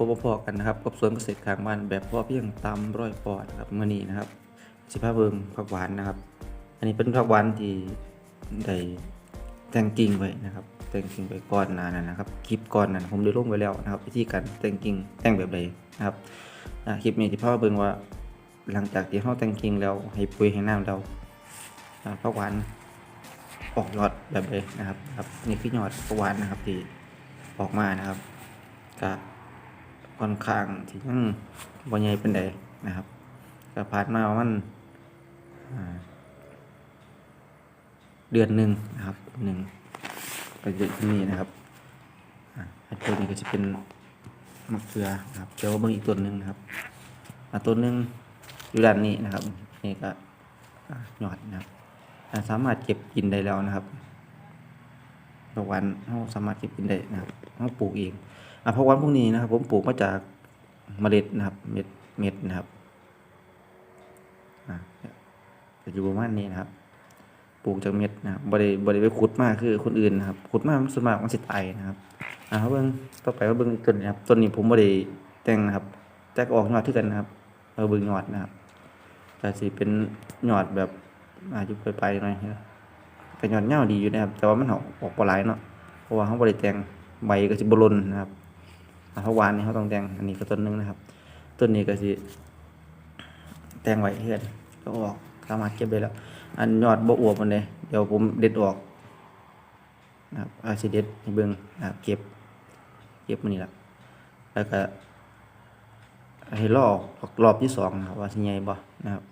พบพอๆกันนะครับกับสวนเกษตรกลางบ้านแบบพอเพียงตามร้อยปอดครับเมื่อนี้นะครับสิพาเบิ่งผักหวานนะครับ อันนี้เป็นผักหวานที่ได้แต่งกิ่งไว้นะครับ แต่งกิ่งไว้ก่อนนานั้นนะครับคลิปก่อนนั้นผมได้ลงไว้แล้วนะครับ วิธีการแต่งกิ่งแต่งแบบใดนะครับคลิปนี้ที่พาเบิ่งว่าหลังจากที่เราแต่งกิ่งแล้วให้ปุ๋ยให้น้ำแล้วอ่าผักหวานออกยอดแบบใดนะครับครับนี่คือยอดผักหวานนะครับที่ออกมานะครับก็ ค่อนข้างที่ยังบ่ใหญ่เป็นใดนะครับก็ผ่านมาประมันเดือนหนึ่งนะครับหนึ่งก็จะที่นี่นะครับอันตัวนี้ก็จะเป็นมะเขือนะครับเดี๋ยวเบิ่งอีกตัวหนึ่งนะครับอ่าตัวหนึ่งอยู่ด้านนี้นะครับ นี่ก็หยอดนะครับสามารถเก็บกินได้แล้วนะครับตะวันเราสามารถเก็บกินได้นะครับเราปลูกเอง อะผักหวานพวกนี้นะครับ ผมปลูกมาจากเมล็ดนะครับ เม็ดเม็ดนะครับอ่าจะอยู่ประมาณนี้นะครับ ปลูกจากเม็ดนะครับบริบริไปขุดมากคือคนอื่นนะครับขุดมากมันสมากมันสิตายนะครับอ่าเขาเบิ่งต่อไปว่าเบิ่งอีกต้นนะครับต้นนี้ผมบริแต่งนะครับแตกออกยอดที่กันนะครับเราเบิ่งยอดนะครับแต่สิเป็นยอดแบบอาจจะไปๆหน่อยนะแต่ยอดเงาดีอยู่นะครับ แต่ว่ามันออกออกปลายเนาะเพราะว่าเขาบริแต่งใบก็สิบลนนะครับ อ่าผักหวานนี่เขาต้องแต่งอันนี้ก็ต้นหนึงนะครับ ต้นนี้ก็สิแต่งไว้เพื่อนก็ออกสามารถเก็บได้แล้ว อันยอดบ่อวบมันเลยเดี๋ยวผมเด็ดออกนะครับอาสิเด็ดเบิ่งนะครับเก็บ เก็บมันนี่แหละแล้วก็ให้รอบรอบที่สองนะครับว่าสิใหญ่บ่นะครับ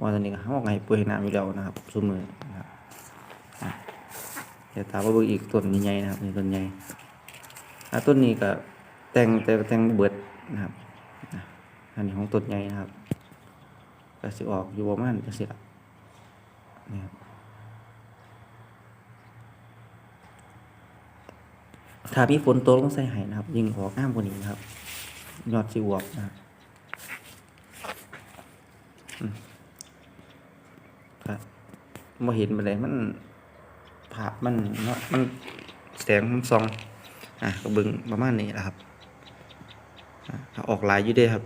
ว่าตอนนี้ก็เฮาก็ให้ปุ๋ยหน้ำอยู่แล้วนะครับซุมื้อนะครับอะเดี๋ยวตามมาเบิ่งอีกต้นใหญ่ๆนะครับนี่ต้นใหญ่ต้นนี้ก็ แต่งแต่แต่งเบิดนะครับอันนี้ของต้นใหญ่นะครับก็สิออกอยู่ประมาณจังซี่ล่ะนี่ครับถ้ามีฝนตกลงใส่ให้นะครับ ยิงออกงามกว่านี้นะครับยอดสิอวบนะครับมครับบ่เห็นบ่ได้มันภาพมันเนาะมันแสงมันส่อง อะก็บึงประมาณนี้แหละครับ อออกลายอยู่เด้ครับ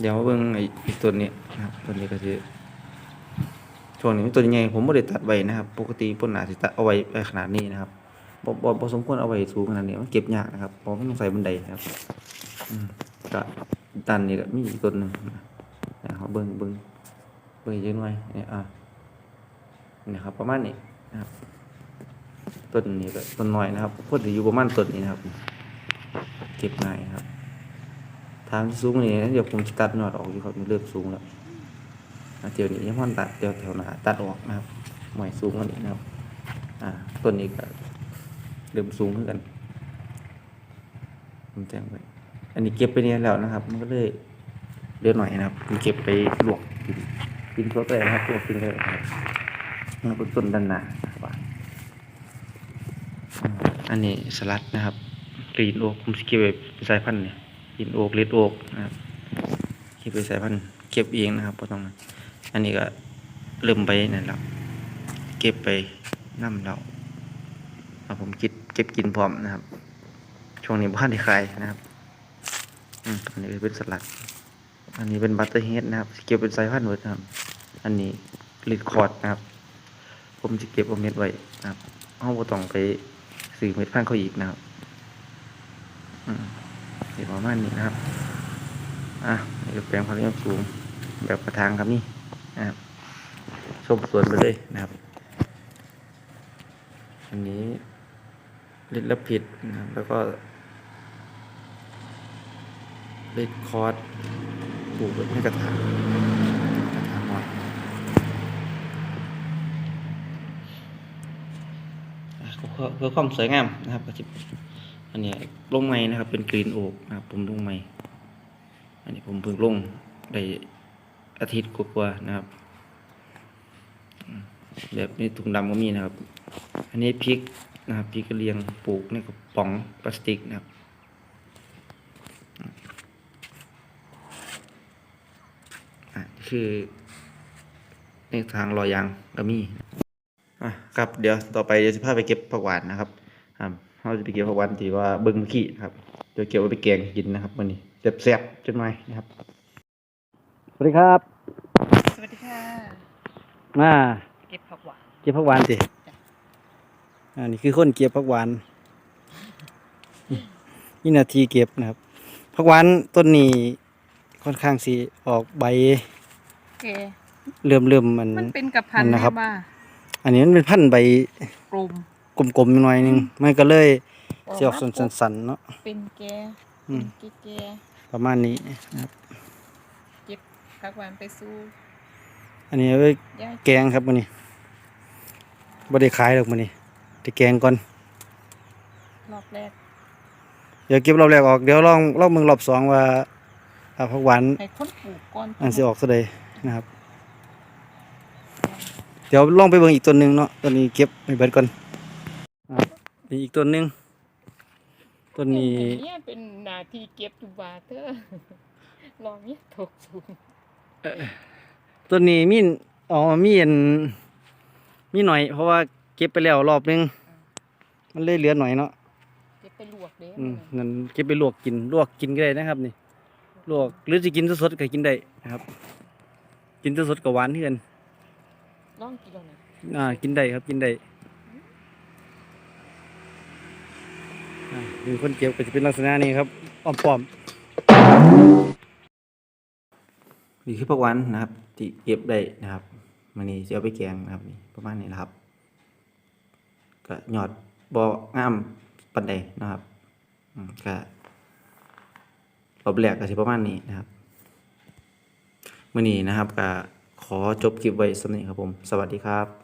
เดี๋ยวเบิ่งไอ้อีกตัวนี้นะครับตัวนี้ก็คือช่วงนี้มันตัวใหญ่ผมไม่ได้ตัดไว้นะครับ ปกติปนหนาสิตัดเอาไว้ไขนาดนี้นะครับบ่บ่บ่สมควรเอาไว้สูงขนาดนี้มันเก็บยากนะครับเพราะมันต้องใส่บันไดครับก็ตันนี่ก็มีอีกตัวหนึ่งนะครับเบิ่งเบิ่งเบิ่งเยอะหน่อยเนี่ยอะนี่ครับประมาณนี้นะครับต้นนี้ก็ต้นน้อยนะครับพอดีอยู่ประมาณต้นนี้นะครับ เก็บง่ายครับ ทางที่สูงนี่เดี๋ยวผมจะตัดยอดออกอยู่ครับมันเริ่มสูงแล้วเดี๋ยวนี้ยังพอนตัดเดี๋ยวแถวหน้าตัดออกนะครับหม่สูงกว่านี้นะครับ อ่าต้นนี้ก็เริ่มสูงขึ้นกันผมแจ้งไว้อันนี้เก็บไปเนี่ยแล้วนะครับ มันก็เลยเดือหน่อยนะครับผมเก็บไปลวกกินกินตัวเลยนะครับลวกกินเลยนะครับนี่เป็นต้นด้านหน้าอันนี้สลัดนะครับ กรีนโอ๊กผมเก็บไว้เป็นสายพันธุ์เนี่ยกรีนโอ๊กเลดโอ๊กนะครับเก็บไปสายพันธุ์เก็บเองนะครับบ่ต้องนะอันนี้ก็เริ่มไปนั่นแล้วเก็บไปน้ำเราเอาผมคิดเก็บกินพร้อมนะครับ ช่วงนี้บ้านที่ขายนะครับอันนี้เป็นสลัด อันนี้เป็นบัตเตอร์เฮดนะครับ เก็บเป็นสายพันธุ์หมดครับ อันนี้ลิดคอร์ดนะครับ ผมจะเก็บเอาเม็ดไว้นะครับเอาบ่ต้องไปสื่อเม็ดพันธุ์เขาอีกนะครับ เดี๋ยวประมาณนี้นะครับ อะนี่ก็แปลงความเรียบสูงแบบกระถางครับนี่นะครับชมสวนไปเลยนะครับ อันนี้ลิดละผิดนะครับแล้วก็ลิดคอร์ดปลูกไว้ในกระถางกระถางน้อยเพื่อเพื่อความสวยงามนะครับก็จะ อันนี้ลงไม้นะครับ เป็นกรีนโอ๊กนะครับ ผมลงไม้อันนี้ผมเพิ่งลงได้อาทิตย์กว่าๆนะครับ แบบนี้ถุงดำก็มีนะครับ อันนี้พริกนะครับพริกกระเลียงปลูกในกระป๋องพลาสติกนะครับอะคือในทางรอยยางก็มีอะครับเดี๋ยวต่อไปเดี๋ยวจะพาไปเก็บผักหวานนะครับอ่า เราจะไปเก็บผักหวานที่ว่าเบิ่งเมื่อกี้นะครับเดี๋ยวเก็บไว้ไปแกงกินนะครับมื้อนี้แซ่บๆจังหน่อยนะครับ สวัสดีครับ สวัสดีค่ะ มาเก็บผักหวาน เก็บผักหวานสิจ้ะอ่านี่คือคนเก็บผักหวาน นี่นาทีเก็บนะครับผักหวานต้นนี้ค่อนข้างสิออกใบแกเริ่มเริ่มมันมันเป็นกับพันนั่นธุ์นะครับแม่บ้าอันนี้มันเป็นพันธุ์ใบกลุ่ม กลมๆหน่อยหนึงมันก็เลยออกเสียออกมาปุ๊บสันๆเนาะ เป็นแกอืม เป็นแกประมาณนี้นะครับเก็บผักหวานไปสู้อันนี้เอาไว้ย่าแกงครับมื้อนี้บ่ได้ขายหรอกมื้อนี้ได้แกงก่อนรอบแรกเดี๋ยวเก็บรอบแรกออกเดี๋ยวลองลองมึงรอบสองว่าอ่าผักหวาน ให้คนปลูกก่อนอันสิออกซะใดนะครับ เดี๋ยวลองไปเบิ่งอีกต้นหนึงเนาะต้นนี้เก็บไปเบิดก่อนอ่า นี่อีกต้นหนึงต้นนี้เนี่ยเป็นนาทีเก็บทุกบาทเถอะลองเนี่ยถกสูงต้นนี้มีอ๋อมีอันมีหน่อย เพราะว่าเก็บไปแล้วรอบหนึง มันเลยเหลือหน่อยเนาะเก็บไปลวกเด้อืมนั่นเก็บไปลวกกินลวกกินก็ได้นะครับ นี่ลวกหรือจะกินสดๆก็กินได้นะครับ กินสดๆก็หวานเฮือนลองกินแล้วนะอ่ากินได้ครับกินได้อ่า เป็นคนเก็บก็จะเป็นลักษณะนี้ครับอ้อมปอมนี่คือผักหวานนะครับ ที่เก็บได้นะครับมื้อนี้สิเอาไปแกงนะครับนี่ประมาณนี้แหละครับ ก็หยอดบ่งามปานใดนะครับก็รอบแรกก็สิประมาณนี้นะครับมื้อนี้นะครับก็ขอจบคลิปไว้สำนี้ครับผม สวัสดีครับ